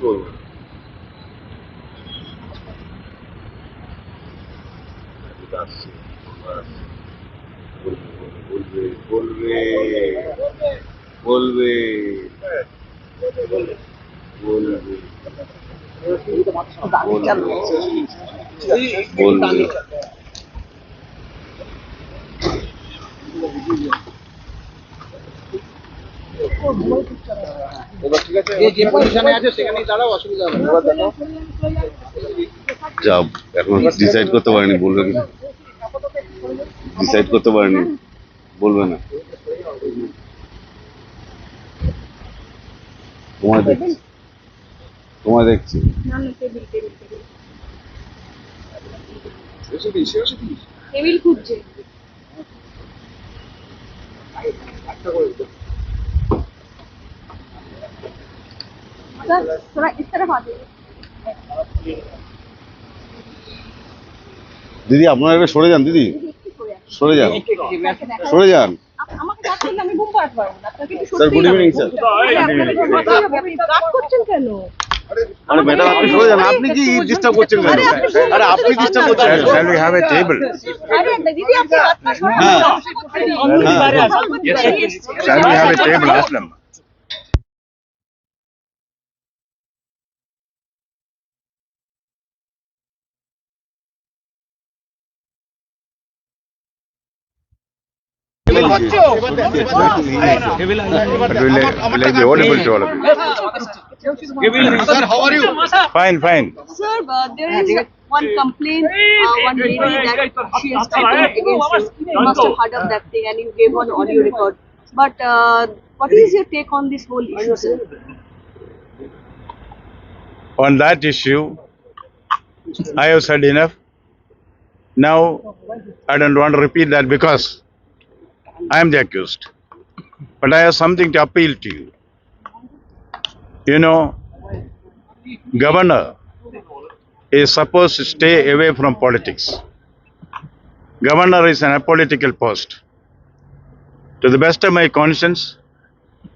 কিচ্ছু বলব না আসছে, বাস। বলবে বলবে বলবে বলবে বলবে বলবে যে পজিশনে আছে। সেখানেই দাঁড়াও অসুবিধা হবে না। যা এখন ডিসাইড করতে পারিনি বলবে কি? ডিসাইড করতে পারিনি বলবে না। তোমায় দেখছি। তোমায় দেখছি। টেবিল টেবিল টেবিল এসে सर थोड़ा इस तरफ आ जाइए দিদি আপনারা এবার সরে যান দিদি একটু সরে আসুন। সরে যান আপনাকে দেখা- সরে যান আপ- আমাকে ডাক করলে আমি ঘুম পাড়াতে পারবো না আপনাকে একটু স্যার সরতেই গুড ইভিনিং হবে। স্যার আরে, আপনাকে ঘুমাতেই হবে, আপনি রাগ করছেন কেন আরে ম্যাডাম আপনি সরে যান আপনি কি ডিস্টার্ব করছেন কেন আরে, আপনি শুনুন, আরে আপনি আপনি ডিস্টার্ব শুনুন। করছেন কেন? Shall we have a table? আরে দিদি আপনি রাস্তা সরান। হ্যাঁ। Shall we have It. Sir, how are you? Fine, fine. Sir, there is one complaint, uh, one lady that she has complained against you. Must have heard of that thing and you gave an audio record. But uh, what is your take on this whole issue, sir? On that issue, I have said enough. Now, I don't want to repeat that because I am the accused. But I have something to appeal to you. You know, governor is supposed to stay away from politics. Governor is an apolitical post. To the best of my conscience,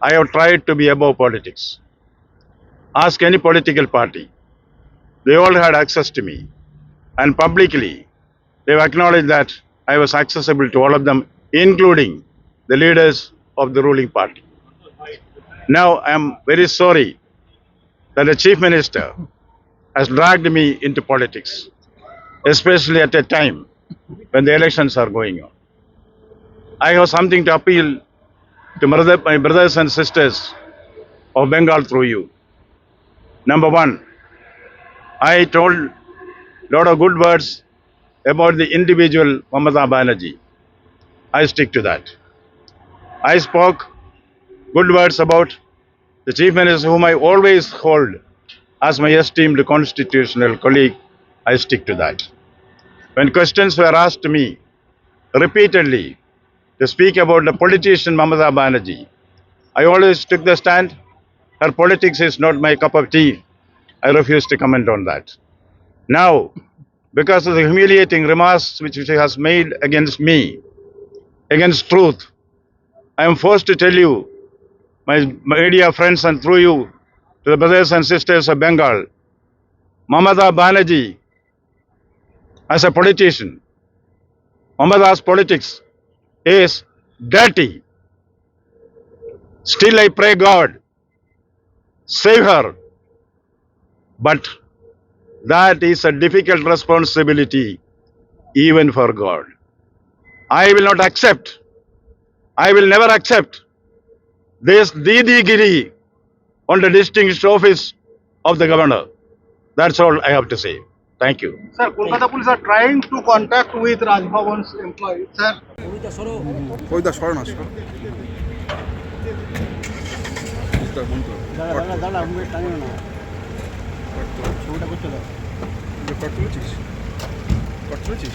I have tried to be above politics. Ask any political party. They all had access to me. And publicly, they've acknowledged that I was accessible to all of them, including the leaders of the ruling party. Now, I am very sorry that the chief minister has dragged me into politics, especially at a time when the elections are going on. I have something to appeal to my brothers and sisters of Bengal through you. Number one, I told a lot of good words about the individual Mamata Banerjee. I stick to that. I spoke good words about the chief minister whom I always hold as my esteemed constitutional colleague. I stick to that. When questions were asked to me repeatedly to speak about the politician Mamata Banerjee, I always took the stand her politics is not my cup of tea. I refuse to comment on that. Now, because of the humiliating remarks which she has made against me, against truth, I am forced to tell you, my media friends, and through you, to the brothers and sisters of Bengal, Mamata Banerjee, as a politician, Mamata's politics is dirty. Still, I pray God save her. But that is a difficult responsibility even for God. I will not accept, I will never accept this Didi Giri on the distinguished office of the governor. That's all I have to say. Thank you. Sir, Kolkata police are trying to contact with Raj Bhavan's. Sir, না সর কট তুলেছিস কট তুলেছিস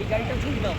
এই গাড়িটা ছুঁই দাও